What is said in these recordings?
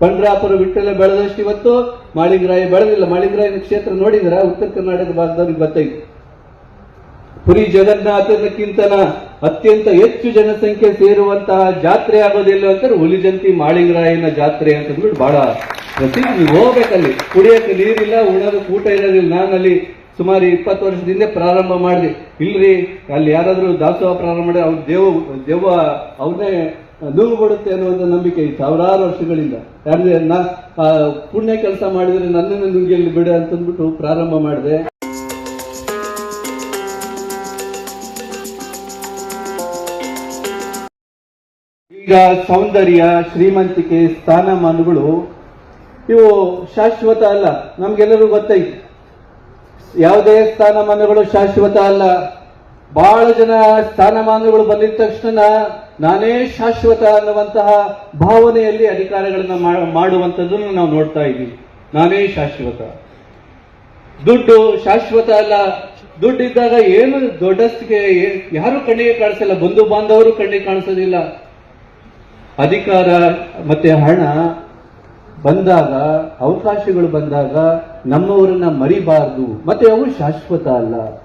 ಪಂಡ್ರಾಪುರ ವಿಠಲ ಬೆಳೆದಷ್ಟು ಇವತ್ತು ಮಾಳಿಂಗರಾಯ ಬೆಳೆದಿಲ್ಲ. ಮಾಳಿಂಗರಾಯನ ಕ್ಷೇತ್ರ ನೋಡಿದ್ರ? ಉತ್ತರ ಕರ್ನಾಟಕ ಭಾಗದವ್ರಿಗೆ ಗೊತ್ತೈತಿ ಪುರಿ ಜಗನ್ನಾಥನಕ್ಕಿಂತನ ಅತ್ಯಂತ ಹೆಚ್ಚು ಜನಸಂಖ್ಯೆ ಸೇರುವಂತಹ ಜಾತ್ರೆ ಆಗೋದಿಲ್ಲ ಅಂತಾರೆ ಹುಲಿಜಂತಿ ಮಾಳಿಂಗರಾಯನ ಜಾತ್ರೆ ಅಂತಂದ್ಬಿಟ್ಟು ಬಹಳ ಪ್ರಸಿದ್ಧ. ಹೋಗ್ಬೇಕಲ್ಲಿ. ಕುಡಿಯಕ್ಕೆ ನೀರಿಲ್ಲ, ಉಣೋದಕ್ಕೆ ಊಟ ಇರೋದಿಲ್ಲ. ನಾನಲ್ಲಿ ಸುಮಾರು ಇಪ್ಪತ್ತು ವರ್ಷದಿಂದ ಪ್ರಾರಂಭ ಮಾಡಿದೆ. ಇಲ್ರಿ, ಅಲ್ಲಿ ಯಾರಾದರೂ ದಾಸೋಹ ಪ್ರಾರಂಭ ಮಾಡಿ ಅವ್ರ ದೇವ ದೇವ ಅವನ್ನೇ ನುಂಗು ಬಿಡುತ್ತೆ ಅನ್ನುವಂಥ ನಂಬಿಕೆ ಇತ್ತು. ಸಾವಿರಾರು ವರ್ಷಗಳಿಂದ. ಯಾಕಂದ್ರೆ ನಾ ಪುಣ್ಯ ಕೆಲಸ ಮಾಡಿದ್ರೆ ನನ್ನನ್ನು ನುಂಗಿಯಲ್ಲಿ ಅಂತ ಅಂತಂದ್ಬಿಟ್ಟು ಪ್ರಾರಂಭ ಮಾಡಿದೆ. ಈಗ ಸೌಂದರ್ಯ, ಶ್ರೀಮಂತಿಕೆ, ಸ್ಥಾನಮಾನಗಳು, ಇವು ಶಾಶ್ವತ ಅಲ್ಲ. ನಮ್ಗೆಲ್ಲರೂ ಗೊತ್ತೈತಿ. ಯಾವುದೇ ಸ್ಥಾನಮಾನಗಳು ಶಾಶ್ವತ ಅಲ್ಲ. ಬಹಳ ಜನ ಸ್ಥಾನಮಾನಗಳು ಬಂದಿದ ತಕ್ಷಣ ನಾನೇ ಶಾಶ್ವತ ಅನ್ನುವಂತಹ ಭಾವನೆಯಲ್ಲಿ ಅಧಿಕಾರಗಳನ್ನು ಮಾಡುವಂಥದ್ದನ್ನು ನಾವು ನೋಡ್ತಾ ಇದ್ದೀವಿ. ನಾನೇ ಶಾಶ್ವತ. ದುಡ್ಡು ಶಾಶ್ವತ ಅಲ್ಲ. ದುಡ್ಡು ಇದ್ದಾಗ ಏನು ದೊಡ್ಡಸ್ತಿಗೆ ಯಾರು ಕಣ್ಣಿಗೆ ಕಾಣಿಸಲ್ಲ. ಬಂಧು ಬಾಂಧವರು ಕಣ್ಣಿಗೆ ಕಾಣಿಸೋದಿಲ್ಲ. ಅಧಿಕಾರ ಮತ್ತೆ ಹಣ ಬಂದಾಗ, ಅವಕಾಶಗಳು ಬಂದಾಗ ನಮ್ಮವರನ್ನ ಮರಿಬಾರದು. ಮತ್ತೆ ಅವು ಶಾಶ್ವತ ಅಲ್ಲ.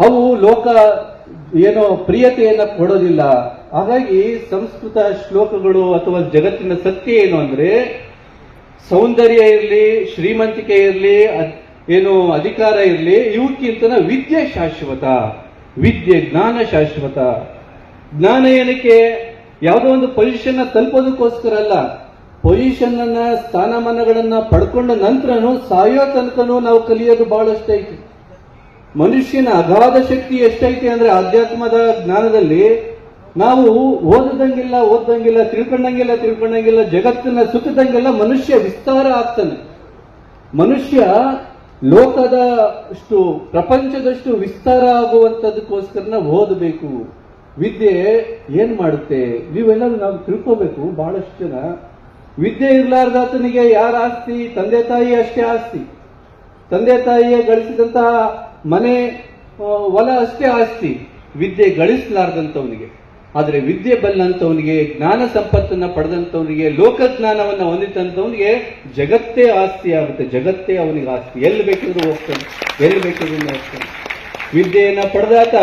ಅವು ಲೋಕ ಏನೋ ಪ್ರಿಯತೆಯನ್ನ ಕೊಡೋದಿಲ್ಲ. ಹಾಗಾಗಿ ಸಂಸ್ಕೃತ ಶ್ಲೋಕಗಳು ಅಥವಾ ಜಗತ್ತಿನ ಸತ್ಯ ಏನು ಅಂದ್ರೆ ಸೌಂದರ್ಯ ಇರಲಿ, ಶ್ರೀಮಂತಿಕೆ ಇರಲಿ ಏನು ಅಧಿಕಾರ ಇರಲಿ ಇವಕ್ಕಿಂತನ ವಿದ್ಯೆ ಶಾಶ್ವತ. ವಿದ್ಯೆ ಜ್ಞಾನ ಶಾಶ್ವತ. ಜ್ಞಾನ ಏನಕ್ಕೆ? ಯಾವುದೋ ಒಂದು ಪೊಸಿಷನ್ ತಲುಪೋದಕ್ಕೋಸ್ಕರ ಅಲ್ಲ. ಪೊಸಿಷನ್ ಅನ್ನ ಸ್ಥಾನಮಾನಗಳನ್ನ ಪಡ್ಕೊಂಡ ನಂತರನು ಸಾಯೋ ತನಕನೂ ನಾವು ಕಲಿಯೋದು ಬಹಳಷ್ಟು ಐತಿ. ಮನುಷ್ಯನ ಅಗಾಧ ಶಕ್ತಿ ಎಷ್ಟೈತೆ ಅಂದ್ರೆ ಆಧ್ಯಾತ್ಮದ ಜ್ಞಾನದಲ್ಲಿ ನಾವು ಓದದಂಗಿಲ್ಲ, ಓದ್ದಂಗಿಲ್ಲ, ತಿಳ್ಕೊಂಡಂಗಿಲ್ಲ ತಿಳ್ಕೊಂಡಂಗಿಲ್ಲ, ಜಗತ್ತನ್ನ ಸುತ್ತದಂಗೆಲ್ಲ ಮನುಷ್ಯ ವಿಸ್ತಾರ ಆಗ್ತಾನೆ. ಮನುಷ್ಯ ಲೋಕದ ಅಷ್ಟು ಪ್ರಪಂಚದಷ್ಟು ವಿಸ್ತಾರ ಆಗುವಂತದಕ್ಕೋಸ್ಕರ ಓದಬೇಕು. ವಿದ್ಯೆ ಏನ್ ಮಾಡುತ್ತೆ? ನೀವೆಲ್ಲರೂ ನಾವು ತಿಳ್ಕೋಬೇಕು, ಬಹಳಷ್ಟು ಜನ. ವಿದ್ಯೆ ಇರ್ಲಾರ್ದಾತನಿಗೆ ಯಾರ ಆಸ್ತಿ? ತಂದೆ ತಾಯಿ ಅಷ್ಟೇ ಆಸ್ತಿ. ತಂದೆ ತಾಯಿಯ ಗಳಿಸಿದಂತಹ ಮನೆ ಹೊಲ ಅಷ್ಟೇ ಆಸ್ತಿ. ವಿದ್ಯೆ ಗಳಿಸಲಾರ್ದಂಥವನಿಗೆ. ಆದರೆ ವಿದ್ಯೆ ಬಲ್ಲಂಥವನಿಗೆ, ಜ್ಞಾನ ಸಂಪತ್ತನ್ನ ಪಡೆದಂತವನಿಗೆ ಲೋಕಜ್ಞಾನವನ್ನ ಹೊಂದಿದಂಥವನಿಗೆ ಜಗತ್ತೇ ಆಸ್ತಿ ಆಗುತ್ತೆ. ಜಗತ್ತೇ ಅವನಿಗೆ ಆಸ್ತಿ. ಎಲ್ಲಿ ಬೇಕಿದ್ರು ಹೋಗ್ತಾನೆ. ಎಲ್ಲಿ ಬೇಕಿದ್ರು ಹೋಗ್ತಾನೆ. ವಿದ್ಯೆಯನ್ನ ಪಡೆದಾತ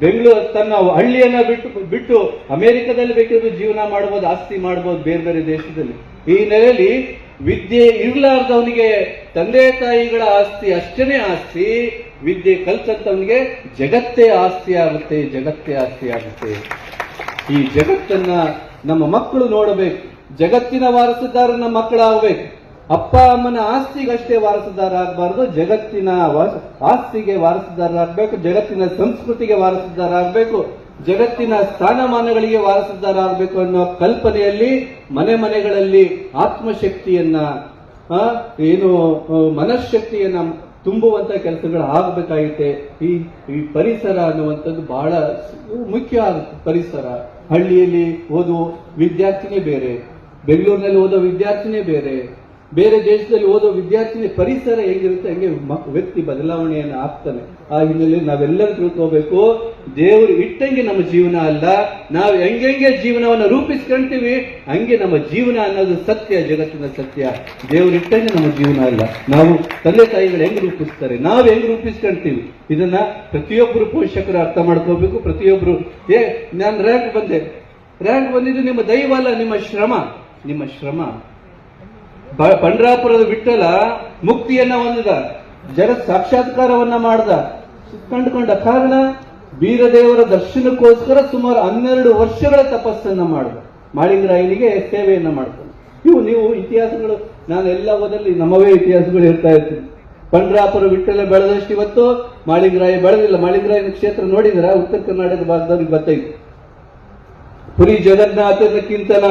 ಬೆಂಗಳೂರು ತನ್ನ ಹಳ್ಳಿಯನ್ನ ಬಿಟ್ಟು ಬಿಟ್ಟು ಅಮೆರಿಕದಲ್ಲಿ ಬೇಕಿದ್ರು ಜೀವನ ಮಾಡಬಹುದು ಆಸ್ತಿ ಮಾಡಬಹುದು ಬೇರೆ ಬೇರೆ ದೇಶದಲ್ಲಿ. ಈ ನೆಲೆಯಲ್ಲಿ ವಿದ್ಯೆ ಇರಲಾರ್ದವನಿಗೆ ತಂದೆ ತಾಯಿಗಳ ಆಸ್ತಿ ಅಷ್ಟೇ ಆಸ್ತಿ, ವಿದ್ಯೆ ಕಲ್ತಂತವನಿಗೆ ಜಗತ್ತೇ ಆಸ್ತಿ ಆಗುತ್ತೆ, ಜಗತ್ತೇ ಆಸ್ತಿ ಆಗುತ್ತೆ. ಈ ಜಗತ್ತನ್ನ ನಮ್ಮ ಮಕ್ಕಳು ನೋಡಬೇಕು. ಜಗತ್ತಿನ ವಾರಸುದಾರ ನಮ್ಮ ಮಕ್ಕಳಾಗಬೇಕು. ಅಪ್ಪ ಅಮ್ಮನ ಆಸ್ತಿಗಷ್ಟೇ ವಾರಸುದಾರ ಆಗಬಾರದು, ಜಗತ್ತಿನ ಆಸ್ತಿಗೆ ವಾರಸುದಾರರಾಗಬೇಕು, ಜಗತ್ತಿನ ಸಂಸ್ಕೃತಿಗೆ ವಾರಸುದಾರರಾಗಬೇಕು. ಜಗತ್ತಿನ ಸ್ಥಾನಮಾನಗಳಿಗೆ ವಾರಸದಾರಾಗಬೇಕು ಅನ್ನೋ ಕಲ್ಪನೆಯಲ್ಲಿ ಮನೆ ಮನೆಗಳಲ್ಲಿ ಆತ್ಮಶಕ್ತಿಯನ್ನ ಏನು ಮನಶಕ್ತಿಯನ್ನ ತುಂಬುವಂತ ಕೆಲಸಗಳು ಆಗಬೇಕಾಗುತ್ತೆ ಈ ಈ ಪರಿಸರ ಅನ್ನುವಂಥದ್ದು ಬಹಳ ಮುಖ್ಯ ಆಗುತ್ತೆ. ಪರಿಸರ, ಹಳ್ಳಿಯಲ್ಲಿ ಓದುವ ವಿದ್ಯಾರ್ಥಿನೇ ಬೇರೆ, ಬೆಂಗಳೂರಿನಲ್ಲಿ ಓದೋ ವಿದ್ಯಾರ್ಥಿನೇ ಬೇರೆ ಬೇರೆ ದೇಶದಲ್ಲಿ ಓದೋ ವಿದ್ಯಾರ್ಥಿನಿ ಪರಿಸರ ಹೇಗಿರುತ್ತೆ, ಹಂಗೆ ವ್ಯಕ್ತಿ ಬದಲಾವಣೆಯನ್ನು ಆಗ್ತಾನೆ. ಆ ಹಿನ್ನೆಲೆಯಲ್ಲಿ ನಾವೆಲ್ಲರೂ ತಿಳ್ಕೋಬೇಕು, ದೇವರು ಇಟ್ಟಂಗೆ ನಮ್ಮ ಜೀವನ ಅಲ್ಲ, ನಾವು ಹೆಂಗೆ ಜೀವನವನ್ನು ರೂಪಿಸ್ಕೊಂತೀವಿ, ಹಂಗೆ ನಮ್ಮ ಜೀವನ ಅನ್ನೋದು ಸತ್ಯ, ಜಗತ್ತಿನ ಸತ್ಯ. ದೇವರು ಇಟ್ಟಂಗೆ ನಮ್ಮ ಜೀವನ ಅಲ್ಲ. ನಾವು ತಂದೆ ತಾಯಿಗಳು ಹೆಂಗ್ ರೂಪಿಸ್ತಾರೆ, ನಾವು ಹೆಂಗ್ ರೂಪಿಸ್ಕೊಂತೀವಿ? ಇದನ್ನ ಪ್ರತಿಯೊಬ್ಬರು ಪೋಷಕರು ಅರ್ಥ ಮಾಡ್ಕೋಬೇಕು. ಪ್ರತಿಯೊಬ್ಬರು, ಏ, ನಾನು ರ್ಯಾಂಕ್ ಬಂದೆ. ರ್ಯಾಂಕ್ ಬಂದಿದ್ದು ನಿಮ್ಮ ದೈವ ಅಲ್ಲ, ನಿಮ್ಮ ಶ್ರಮ. ನಿಮ್ಮ ಶ್ರಮ. ಪಂಡ್ರಾಪುರದ ವಿಠ್ಠಲ ಮುಕ್ತಿಯನ್ನ ಹೊಂದಿದ, ಜನ ಸಾಕ್ಷಾತ್ಕಾರವನ್ನ ಮಾಡ್ದ. ಕಂಡುಕೊಂಡ ಕಾರಣ ಬೀರದೇವರ ದರ್ಶನಕ್ಕೋಸ್ಕರ ಸುಮಾರು ಹನ್ನೆರಡು ವರ್ಷಗಳ ತಪಸ್ಸನ್ನ ಮಾಡಿದ. ಮಾಳಿಂಗರಾಯನಿಗೆ ಸೇವೆಯನ್ನ ಮಾಡ್ತಾನೆ ಇವು ನೀವು ಇತಿಹಾಸಗಳು, ನಾನು ಎಲ್ಲ ಓದಲ್ಲಿ ನಮ್ಮವೇ ಇತಿಹಾಸಗಳು ಹೇಳ್ತಾ ಇರ್ತೀನಿ. ಪಂಡ್ರಾಪುರ ವಿಠಲ ಬೆಳೆದಷ್ಟು ಇವತ್ತು, ಮಾಳಿಂಗರಾಯ ಬೆಳೆದಿಲ್ಲ. ಮಾಳಿಂಗರಾಯನ ಕ್ಷೇತ್ರ ನೋಡಿದ್ರೆ? ಉತ್ತರ ಕರ್ನಾಟಕ ಭಾಗದವ್ರಿಗೆ ಗೊತ್ತೈತಿ ಪುರಿ ಜಗನ್ನಾಥನಕ್ಕಿಂತನ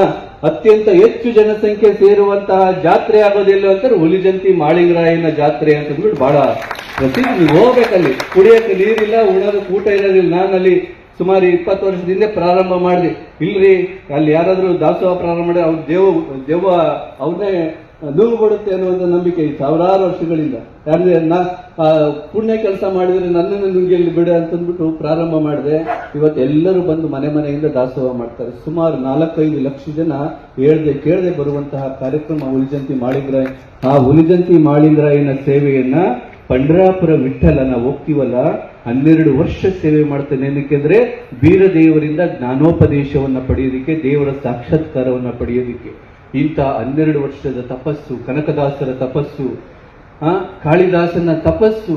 ಅತ್ಯಂತ ಹೆಚ್ಚು ಜನಸಂಖ್ಯೆ ಸೇರುವಂತಹ ಜಾತ್ರೆ ಆಗೋದಿಲ್ಲ ಅಂತಾರೆ ಹುಲಿಜಂತಿ ಮಾಳಿಂಗರಾಯನ ಜಾತ್ರೆ ಅಂತ ಅಂದ್ಬಿಟ್ಟು ಬಹಳ ಪ್ರಸಿದ್ಧ. ನೀವು ಹೋಗ್ಬೇಕಲ್ಲಿ. ಕುಡಿಯಕ್ಕೆ ನೀರಿಲ್ಲ, ಉಣೋದಕ್ಕೆ ಊಟ ಇರೋದಿಲ್ಲ. ನಾನಲ್ಲಿ ಸುಮಾರು ಇಪ್ಪತ್ತು ವರ್ಷದಿಂದ ಪ್ರಾರಂಭ ಮಾಡಿದೆ. ಇಲ್ರಿ, ಅಲ್ಲಿ ಯಾರಾದರೂ ದಾಸೋಹ ಪ್ರಾರಂಭ ಮಾಡಿ ಅವ್ರ ದೇವ ದೇವ ಅವನ್ನೇ ನೋವು ಕೊಡುತ್ತೆ ಅನ್ನುವಂಥ ನಂಬಿಕೆ ಸಾವಿರಾರು ವರ್ಷಗಳಿಂದ. ಯಾಕಂದ್ರೆ ನಾ ಪುಣ್ಯ ಕೆಲಸ ಮಾಡಿದ್ರೆ ನನ್ನನ್ನು ನುಂಗಿಯಲ್ಲಿ ಬಿಡ ಅಂತಂದ್ಬಿಟ್ಟು ಪ್ರಾರಂಭ ಮಾಡಿದೆ ಇವತ್ತು ಎಲ್ಲರೂ ಬಂದು ಮನೆ ಮನೆಯಿಂದ ದಾಸೋಹ ಮಾಡ್ತಾರೆ. ಸುಮಾರು ನಾಲ್ಕೈದು ಲಕ್ಷ ಜನ ಹೇಳ್ದೆ, ಕೇಳದೆ ಬರುವಂತಹ ಕಾರ್ಯಕ್ರಮ ಹುಲಿಜಂತಿ ಮಾಡಿದ್ರ ಆ ಹುಲಿಜಂತಿ ಮಾಡಿದ್ರಾಯಿನ ಸೇವೆಯನ್ನ ಪಂಡ್ರಾಪುರ ವಿಠಲ ನಾವು ಹೋಗ್ತೀವಲ್ಲ ಹನ್ನೆರಡು ವರ್ಷ ಸೇವೆ ಮಾಡ್ತೇನೆ. ಏನಕ್ಕೆಂದ್ರೆ ಬೀರದೇವರಿಂದ ಜ್ಞಾನೋಪದೇಶವನ್ನ ಪಡೆಯೋದಿಕ್ಕೆ, ದೇವರ ಸಾಕ್ಷಾತ್ಕಾರವನ್ನ ಪಡೆಯೋದಿಕ್ಕೆ. ಇಂಥ ಹನ್ನೆರಡು ವರ್ಷದ ತಪಸ್ಸು, ಕನಕದಾಸರ ತಪಸ್ಸು ಕಾಳಿದಾಸನ ತಪಸ್ಸು,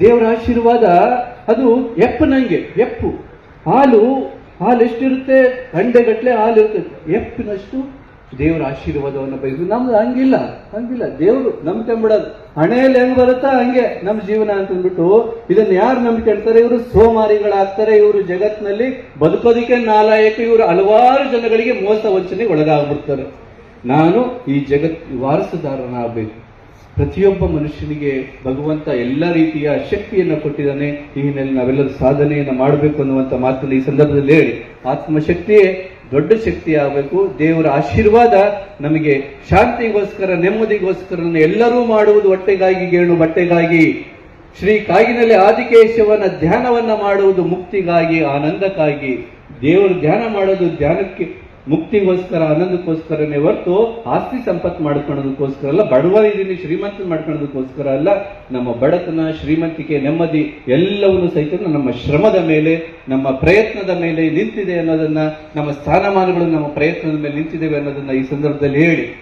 ದೇವರ ಆಶೀರ್ವಾದ, ಅದು ಎಪ್ಪು ನಂಗೆ, ಎಪ್ಪು. ಹಾಲು ಹಾಲು ಎಷ್ಟಿರುತ್ತೆ ಗಂಟೆಗಟ್ಟಲೆ ಹಾಲು ಇರುತ್ತೆ ಎಪ್ಪಿನಷ್ಟು ದೇವರ ಆಶೀರ್ವಾದವನ್ನು ಬಯಸು ನಮ್ದು ಹಂಗಿಲ್ಲ ಹಂಗಿಲ್ಲ. ದೇವರು ನಂಬ್ಕೊಂಡ್ಬಿಡೋದು ಹಣೆಯಲ್ಲಿ ಹೆಂಗ್ ಬರುತ್ತಾ ಹಂಗೆ ನಮ್ಮ ಜೀವನ ಅಂತಂದ್ಬಿಟ್ಟು ಇದನ್ನ ಯಾರು ನಂಬ್ಕೊಂಡ್ತಾರೆ ಇವರು ಸೋಮಾರಿಗಳಾಗ್ತಾರೆ. ಇವರು ಜಗತ್ತಿನಲ್ಲಿ ಬದುಕೋದಿಕ್ಕೆ ನಾಲಾಯಕ. ಇವರು ಹಲವಾರು ಜನಗಳಿಗೆ ಮೋಸ ವಂಚನೆಗೆ ಒಳಗಾಗ್ಬಿಡ್ತಾರೆ. ನಾನು ಈ ಜಗತ್ ವಾರಸುದಾರನಾಗಬೇಕು. ಪ್ರತಿಯೊಬ್ಬ ಮನುಷ್ಯನಿಗೆ ಭಗವಂತ ಎಲ್ಲ ರೀತಿಯ ಶಕ್ತಿಯನ್ನು ಕೊಟ್ಟಿದ್ದಾನೆ. ಈ ಹಿನ್ನೆಲೆ ನಾವೆಲ್ಲರೂ ಸಾಧನೆಯನ್ನು ಮಾಡಬೇಕು ಅನ್ನುವಂಥ ಮಾತನ್ನು ಈ ಸಂದರ್ಭದಲ್ಲಿ ಹೇಳಿ. ಆತ್ಮಶಕ್ತಿಯೇ ದೊಡ್ಡ ಶಕ್ತಿ ಆಗಬೇಕು ದೇವರ ಆಶೀರ್ವಾದ ನಮಗೆ ಶಾಂತಿಗೋಸ್ಕರ ನೆಮ್ಮದಿಗೋಸ್ಕರ ಎಲ್ಲರೂ ಮಾಡುವುದು ಹೊಟ್ಟೆಗಾಗಿ, ಗೇಣು ಬಟ್ಟೆಗಾಗಿ. ಶ್ರೀ ಕಾಗಿನಲ್ಲಿ ಆದಿಕೇಶವನ ಧ್ಯಾನವನ್ನ ಮಾಡುವುದು ಮುಕ್ತಿಗಾಗಿ, ಆನಂದಕ್ಕಾಗಿ. ದೇವರು ಧ್ಯಾನ ಮಾಡೋದು ಧ್ಯಾನಕ್ಕೆ ಮುಕ್ತಿಗೋಸ್ಕರ ಆನಂದಕ್ಕೋಸ್ಕರನೇ ಹೊರತು ಆಸ್ತಿ ಸಂಪತ್ತು ಮಾಡ್ಕೊಳ್ಳೋದಕ್ಕೋಸ್ಕರ ಅಲ್ಲ ಬಡವ ಇದೀನಿ ಶ್ರೀಮಂತ ಮಾಡ್ಕೊಳ್ಳೋದಕ್ಕೋಸ್ಕರ ಅಲ್ಲ, ನಮ್ಮ ಬಡತನ, ಶ್ರೀಮಂತಿಕೆ, ನೆಮ್ಮದಿ ಎಲ್ಲವನ್ನು ಸಹಿತ ನಮ್ಮ ಶ್ರಮದ ಮೇಲೆ, ನಮ್ಮ ಪ್ರಯತ್ನದ ಮೇಲೆ ನಿಂತಿದೆ ಅನ್ನೋದನ್ನ, ನಮ್ಮ ಸ್ಥಾನಮಾನಗಳು ನಮ್ಮ ಪ್ರಯತ್ನದ ಮೇಲೆ ನಿಂತಿದ್ದೇವೆ ಅನ್ನೋದನ್ನ ಈ ಸಂದರ್ಭದಲ್ಲಿ ಹೇಳಿ.